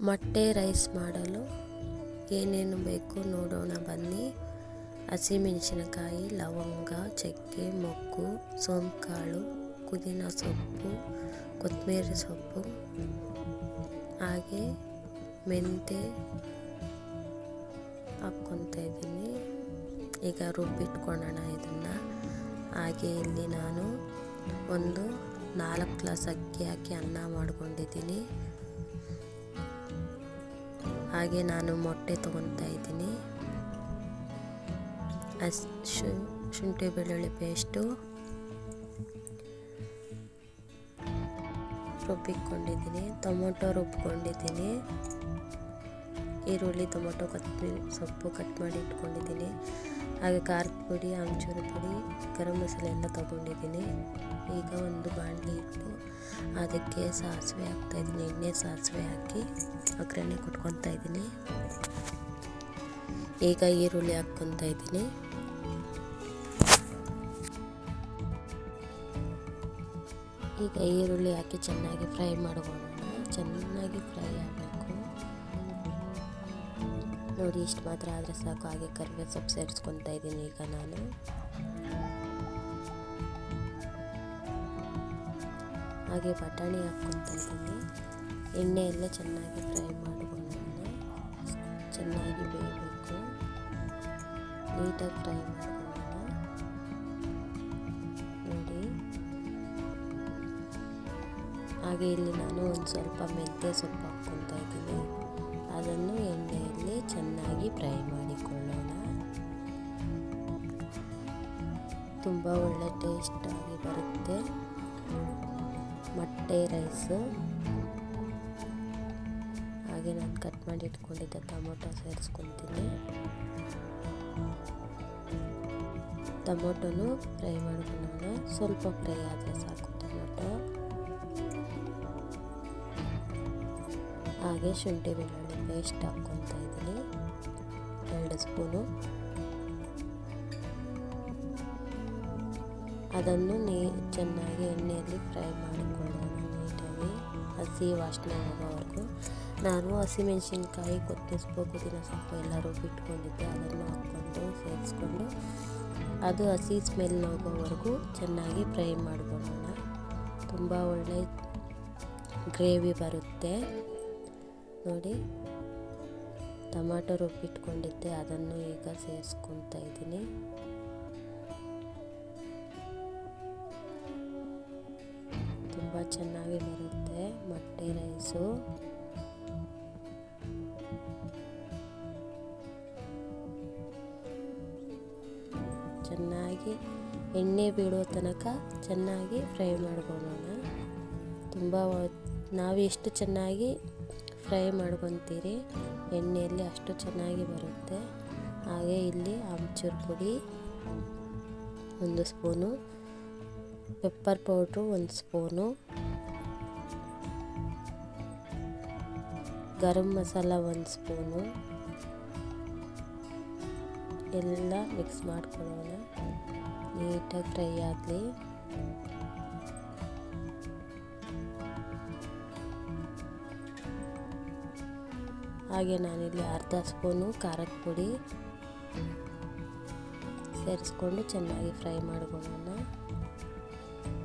ಮೊಟ್ಟೆ ರೈಸ್ ಮಾಡಲು ಏನೇನು ಬೇಕು ನೋಡೋಣ ಬನ್ನಿ. ಹಸಿಮೆಣಸಿನಕಾಯಿ, ಲವಂಗ, ಚಕ್ಕೆ, ಮೊಗ್ಗು, ಸೋಂಕಾಳು, ಪುದೀನ ಸೊಪ್ಪು, ಕೊತ್ತಂಬರಿ ಸೊಪ್ಪು, ಹಾಗೆ ಮೆಂತೆ ಹಾಕ್ಕೊತ ಇದ್ದೀನಿ. ಈಗ ರುಬ್ಬಿಟ್ಕೊಳ್ಳೋಣ ಇದನ್ನು. ಹಾಗೆ ಇಲ್ಲಿ ನಾನು ಒಂದು ನಾಲ್ಕು ಗ್ಲಾಸ್ ಅಕ್ಕಿ ಹಾಕಿ ಅನ್ನ ಮಾಡ್ಕೊಂಡಿದ್ದೀನಿ. ಹಾಗೆ ನಾನು ಮೊಟ್ಟೆ ತೊಗೊತಾ ಇದ್ದೀನಿ. ಶುಂಠಿ ಬೆಳ್ಳುಳ್ಳಿ ಪೇಸ್ಟು. ರುಬ್ಬಿಕೊಂಡಿದ್ದೀನಿ, ಟೊಮೊಟೊ ರುಬ್ಕೊಂಡಿದ್ದೀನಿ ಈರುಳ್ಳಿ, ಟೊಮೊಟೊ, ಕೊತ್ತಂಬರಿ ಸೊಪ್ಪು ಕಟ್ ಮಾಡಿ ಇಟ್ಕೊಂಡಿದ್ದೀನಿ. ಹಾಗೆ ಖಾರದ ಪುಡಿ, ಆಮ್ಚೂರು ಪುಡಿ, ಗರಂ ಮಸಾಲೆ ಎಲ್ಲ ತೊಗೊಂಡಿದ್ದೀನಿ. ಈಗ ಒಂದು ಬಾಣಲಿ ಇಟ್ಟು ಅದಕ್ಕೆ ಸಾಸಿವೆ ಹಾಕ್ತಾಯಿದ್ದೀನಿ ಎಣ್ಣೆ, ಸಾಸಿವೆ ಹಾಕಿ. ಒಗ್ಗರಣೆ ಕೊಟ್ಕೊತಾ ಇದ್ದೀನಿ. ಈಗ ಈರುಳ್ಳಿ ಹಾಕ್ಕೊತಾ ಇದ್ದೀನಿ. ಈಗ ಈರುಳ್ಳಿ ಹಾಕಿ ಚೆನ್ನಾಗಿ ಫ್ರೈ ಮಾಡ್ಕೊಳ್ಳೋಣ. ಚೆನ್ನಾಗಿ ಫ್ರೈ ಆಗಬೇಕು. ನೋಡಿ, ಇಷ್ಟು ಮಾತ್ರ ಆದರೆ ಸಾಕು. ಹಾಗೆ ಕರಿಬೇವು ಸೊಪ್ಪು ಸೇರಿಸ್ಕೊತಾ ಇದ್ದೀನಿ ಈಗ ನಾನು. ಹಾಗೆ ಬಟಾಣಿ ಹಾಕ್ಕೊತಾ ಇದ್ದೀನಿ. ಎಣ್ಣೆಯೆಲ್ಲ ಚೆನ್ನಾಗಿ ಫ್ರೈ ಮಾಡ್ಕೊಳ್ಳೋಣ ಚೆನ್ನಾಗಿ ಬೇಯಬೇಕು. ನೀಟಾಗಿ ಫ್ರೈ ಮಾಡ್ಕೊಳ್ಳೋಣ ನೋಡಿ. ಹಾಗೆ ಇಲ್ಲಿ ನಾನು ಒಂದು ಸ್ವಲ್ಪ ಮೆಂತ್ಯ ಸೊಪ್ಪು ಹಾಕ್ಕೊತಾ ಇದ್ದೀನಿ. ಅದನ್ನು ಎಣ್ಣೆಯಲ್ಲಿ ಚೆನ್ನಾಗಿ ಫ್ರೈ ಮಾಡಿಕೊಳ್ಳೋಣ. ತುಂಬ ಒಳ್ಳೆ ಟೇಸ್ಟಾಗಿ ಬರುತ್ತೆ. ಮೊಟ್ಟೆ, ರೈಸು. ಹಾಗೆ ನಾನು ಕಟ್ ಮಾಡಿ ಇಟ್ಕೊಂಡಿದ್ದ ಟೊಮೊಟೊ ಸೇರಿಸ್ಕೊತೀನಿ. ಟೊಮೊಟೊನು ಫ್ರೈ ಮಾಡ್ಕೊಳ್ಳೋಣ ಸ್ವಲ್ಪ ಫ್ರೈ ಆದರೆ ಸಾಕು ಟೊಮೊಟೊ. ಹಾಗೆ ಶುಂಠಿ ಬೆಳ್ಳುಳ್ಳಿ ಪೇಸ್ಟ್ ಹಾಕ್ಕೊತಾ ಇದ್ದೀನಿ. ಎರಡು ಸ್ಪೂನು. ಅದನ್ನು ನೀ ಚೆನ್ನಾಗಿ ಎಣ್ಣೆಯಲ್ಲಿ ಫ್ರೈ ಮಾಡಿಕೊಳ್ಳೋಣ ನೀಟಾಗಿ. ಹಸಿ ವಾಸನೆ ಹೋಗೋವರೆಗೂ ನಾನು ಹಸಿಮೆಣ್ಸಿನ್ಕಾಯಿ, ಕೊತ್ತಂಬರಿ ಸೊಪ್ಪು, ಪುದೀನ ಸೊಪ್ಪು ಎಲ್ಲ ರುಬ್ಬಿಟ್ಕೊಂಡಿದ್ದೆ ಅದನ್ನು ಹಾಕ್ಕೊಂಡು ಸೇರಿಸ್ಕೊಂಡು ಅದು ಹಸಿ ಸ್ಮೆಲ್ ಹೋಗೋವರೆಗೂ ಚೆನ್ನಾಗಿ ಫ್ರೈ ಮಾಡ್ಕೊಳ್ಳೋಣ. ತುಂಬ ಒಳ್ಳೆ ಗ್ರೇವಿ ಬರುತ್ತೆ. ನೋಡಿ, ಟೊಮಾಟೊ ರುಬ್ಬಿಟ್ಕೊಂಡಿದ್ದೆ ಅದನ್ನು ಈಗ ಸೇರಿಸ್ಕೊತಾ ಇದ್ದೀನಿ. ತುಂಬ ಚೆನ್ನಾಗಿ ಬರುತ್ತೆ ಮೊಟ್ಟೆ ರೈಸು ಚೆನ್ನಾಗಿ ಎಣ್ಣೆ ಬೀಳೋ ತನಕ ಚೆನ್ನಾಗಿ ಫ್ರೈ ಮಾಡ್ಕೊಳ್ಳೋಣ ತುಂಬ ನಾವು ಎಷ್ಟು ಚೆನ್ನಾಗಿ ಫ್ರೈ ಮಾಡ್ಕೊತೀರಿ, ಎಣ್ಣೆಯಲ್ಲಿ ಅಷ್ಟು ಚೆನ್ನಾಗಿ ಬರುತ್ತೆ. ಹಾಗೆ ಇಲ್ಲಿ ಆಮ್ಚೂರು ಪುಡಿ, ಒಂದು ಸ್ಪೂನು, ಪೆಪ್ಪರ್ ಪೌಡ್ರು ಒಂದು ಸ್ಪೂನು, ಗರಂ ಮಸಾಲ ಒಂದು ಸ್ಪೂನು. ಎಲ್ಲ ಮಿಕ್ಸ್ ಮಾಡ್ಕೊಳ್ಳೋಣ ನೀಟಾಗಿ ಫ್ರೈ ಆಗಲಿ. ಹಾಗೆ ನಾನಿಲ್ಲಿ ಅರ್ಧ ಸ್ಪೂನು ಖಾರದ ಪುಡಿ ಸೇರಿಸ್ಕೊಂಡು ಚೆನ್ನಾಗಿ ಫ್ರೈ ಮಾಡ್ಕೊಳ್ಳೋಣ.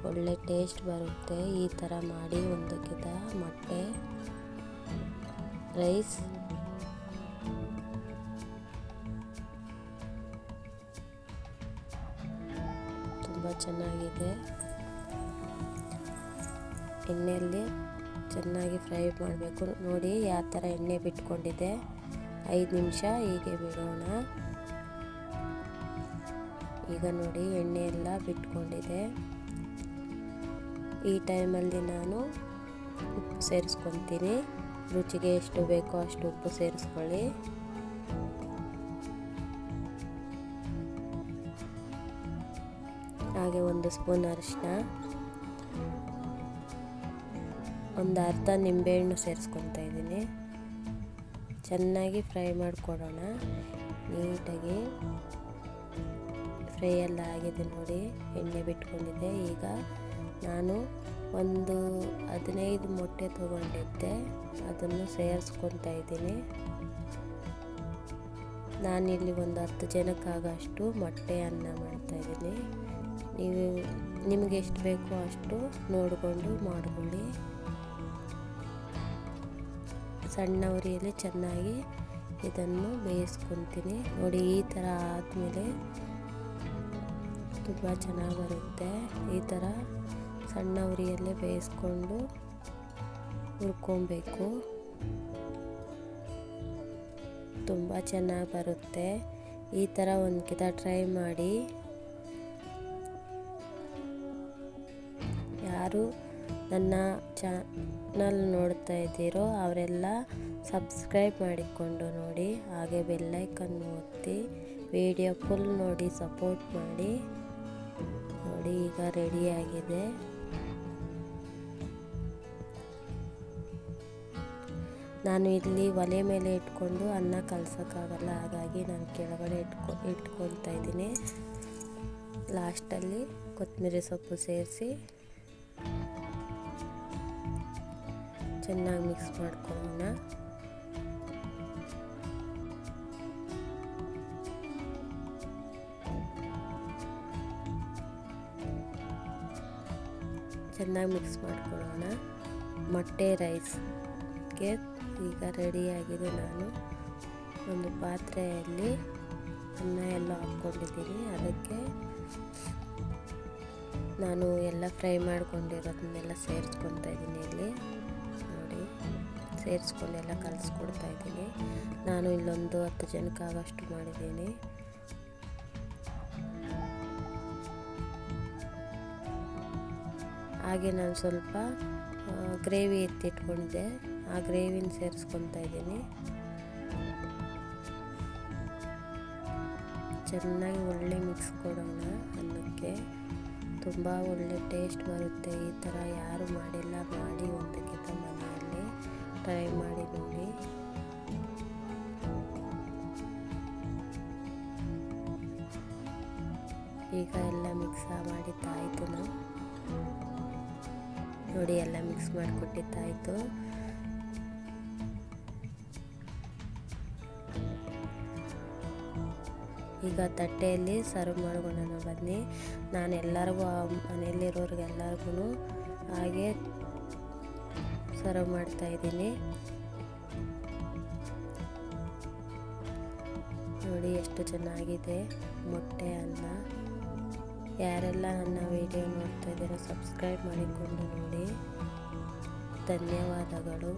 ಒಳ್ಳೆ ಟೇಸ್ಟ್ ಬರುತ್ತೆ. ಈ ಥರ ಮಾಡಿ ಒಂದು ಕಿತ ಮೊಟ್ಟೆ ರೈಸ್ ಚೆನ್ನಾಗಿದೆ. ಎಣ್ಣೆಯಲ್ಲಿ ಚೆನ್ನಾಗಿ ಫ್ರೈ ಮಾಡಬೇಕು. ನೋಡಿ ಯಾವ ಥರ ಎಣ್ಣೆ ಬಿಟ್ಕೊಂಡಿದೆ. ಐದು ನಿಮಿಷ ಹೀಗೆ ಬಿಡೋಣ. ಈಗ ನೋಡಿ ಎಣ್ಣೆ ಎಲ್ಲ ಬಿಟ್ಕೊಂಡಿದೆ. ಈ ಟೈಮಲ್ಲಿ ನಾನು ಉಪ್ಪು ಸೇರಿಸ್ಕೊತೀನಿ ರುಚಿಗೆ ಎಷ್ಟು ಬೇಕೋ ಅಷ್ಟು ಉಪ್ಪು ಸೇರಿಸ್ಕೊಳ್ಳಿ. ಹಾಗೆ ಒಂದು ಸ್ಪೂನ್ ಅರಿಶಿನ ಒಂದು ಅರ್ಧ ನಿಂಬೆಹಣ್ಣು ಸೇರಿಸ್ಕೊತಾ ಇದ್ದೀನಿ. ಚೆನ್ನಾಗಿ ಫ್ರೈ ಮಾಡಿಕೊಡೋಣ. ನೀಟಾಗಿ ಫ್ರೈ ಎಲ್ಲ ಆಗಿದೆ ನೋಡಿ, ಎಣ್ಣೆ ಬಿಟ್ಕೊಂಡಿದೆ ಈಗ ನಾನು ಒಂದು ಹದಿನೈದು ಮೊಟ್ಟೆ ತೊಗೊಂಡಿದ್ದೆ. ಅದನ್ನು ಸೇರಿಸ್ಕೊತಾ ಇದ್ದೀನಿ. ನಾನಿಲ್ಲಿ ಒಂದು ಹತ್ತು ಜನಕ್ಕಾಗಷ್ಟು ಮೊಟ್ಟೆ ಅನ್ನ ಮಾಡ್ತಾಯಿದ್ದೀನಿ ನೀವು ನಿಮಗೆ ಎಷ್ಟು ಬೇಕೋ ಅಷ್ಟು ನೋಡಿಕೊಂಡು ಮಾಡಿಕೊಳ್ಳಿ. ಸಣ್ಣ ಉರಿಯಲ್ಲಿ ಚೆನ್ನಾಗಿ ಇದನ್ನು ಬೇಯಿಸ್ಕೊತೀನಿ. ನೋಡಿ, ಈ ಥರ ಆದಮೇಲೆ ತುಂಬ ಚೆನ್ನಾಗಿ ಬರುತ್ತೆ. ಈ ಥರ ಸಣ್ಣ ಉರಿಯಲ್ಲೇ ಬೇಯಿಸ್ಕೊಂಡು ಹುರ್ಕೊಬೇಕು. ತುಂಬ ಚೆನ್ನಾಗಿ ಬರುತ್ತೆ. ಈ ಥರ ಒಂದು ಕಿತ ಟ್ರೈ ಮಾಡಿ. ನನ್ನ ಚಾನಲ್ ನೋಡ್ತಾ ಇದ್ದೀರೋ ಅವರೆಲ್ಲ ಸಬ್ಸ್ಕ್ರೈಬ್ ಮಾಡಿಕೊಂಡು ನೋಡಿ. ಹಾಗೆ ಬೆಲ್ಲೈಕನ್ ಒತ್ತಿ, ವಿಡಿಯೋ ಫುಲ್ ನೋಡಿ ಸಪೋರ್ಟ್ ಮಾಡಿ. ನೋಡಿ, ಈಗ ರೆಡಿಯಾಗಿದೆ ನಾನು ಇಲ್ಲಿ ಒಲೆ ಮೇಲೆ ಇಟ್ಕೊಂಡು ಅನ್ನ ಕಲ್ಸೋಕ್ಕಾಗಲ್ಲ, ಹಾಗಾಗಿ ನಾನು ಕೆಳಗಡೆ ಇಟ್ಕೊ, ಇಟ್ಕೊಳ್ತಾ ಇದ್ದೀನಿ. ಲಾಸ್ಟಲ್ಲಿ ಕೊತ್ತಂಬರಿ ಸೊಪ್ಪು ಸೇರಿಸಿ. ಚೆನ್ನಾಗಿ ಮಿಕ್ಸ್ ಮಾಡ್ಕೊಳ್ಳೋಣ. ಚೆನ್ನಾಗಿ ಮಿಕ್ಸ್ ಮಾಡ್ಕೊಳ್ಳೋಣ. ಮೊಟ್ಟೆ ರೈಸ್ಗೆ ಈಗ ರೆಡಿಯಾಗಿದೆ ನಾನು ಒಂದು ಪಾತ್ರೆಯಲ್ಲಿ ಅನ್ನ ಎಲ್ಲ ಹಾಕ್ಕೊಂಡಿದ್ದೀನಿ. ಅದಕ್ಕೆ ನಾನು ಎಲ್ಲ ಫ್ರೈ ಮಾಡ್ಕೊಂಡಿರೋದನ್ನೆಲ್ಲ ಸೇರಿಸ್ಕೊತಾ ಇದ್ದೀನಿ ಇಲ್ಲಿ. ಸೇರಿಸ್ಕೊಂಡೆಲ್ಲ ಕಲಿಸ್ಕೊಡ್ತಾ ಇದ್ದೀನಿ. ನಾನು ಇಲ್ಲೊಂದು ಹತ್ತು ಜನಕ್ಕಾಗಷ್ಟು ಮಾಡಿದ್ದೀನಿ. ಹಾಗೆ ನಾನು ಸ್ವಲ್ಪ ಗ್ರೇವಿ ಎತ್ತಿಟ್ಕೊಂಡಿದ್ದೆ. ಆ ಗ್ರೇವಿನ ಸೇರಿಸ್ಕೊತಾ ಇದ್ದೀನಿ. ಚೆನ್ನಾಗಿ ಒಳ್ಳೆ ಮಿಕ್ಸ್ ಕೊಡೋಣ ಅನ್ನಕ್ಕೆ. ತುಂಬ ಒಳ್ಳೆ ಟೇಸ್ಟ್ ಬರುತ್ತೆ. ಈ ಥರ ಯಾರು ಮಾಡಿಲ್ಲ, ಮಾಡಿ ಒಂದಕ್ಕಿಂತ ಟ್ರೈ ಮಾಡಿ ನೋಡಿ ಈಗ ಎಲ್ಲ ಮಿಕ್ಸ್ ಮಾಡಿದ್ದಾಯಿತು ನಾವು ನೋಡಿ ಎಲ್ಲ ಮಿಕ್ಸ್ ಮಾಡಿಕೊಟ್ಟಿದ್ದಾಯಿತು ಈಗ ತಟ್ಟೆಯಲ್ಲಿ ಸರ್ವ್ ಮಾಡ್ಕೊಳ್ಳೋಣ ಬನ್ನಿ. ನಾನು ಎಲ್ಲರಿಗೂ ಮನೆಯಲ್ಲಿರೋರಿಗೆಲ್ಲರಿಗೂ ಹಾಗೆ ಸರ್ವ್ ಮಾಡ್ತಾ ಇದ್ದೀನಿ. ನೋಡಿ ಎಷ್ಟು ಚೆನ್ನಾಗಿದೆ ಮೊಟ್ಟೆ ಅನ್ನ. ಯಾರೆಲ್ಲ ನನ್ನ ವಿಡಿಯೋ ನೋಡ್ತಾ ಇದ್ದೀರೋ, ಸಬ್ಸ್ಕ್ರೈಬ್ ಮಾಡಿಕೊಂಡು ನೋಡಿ. ಧನ್ಯವಾದಗಳು.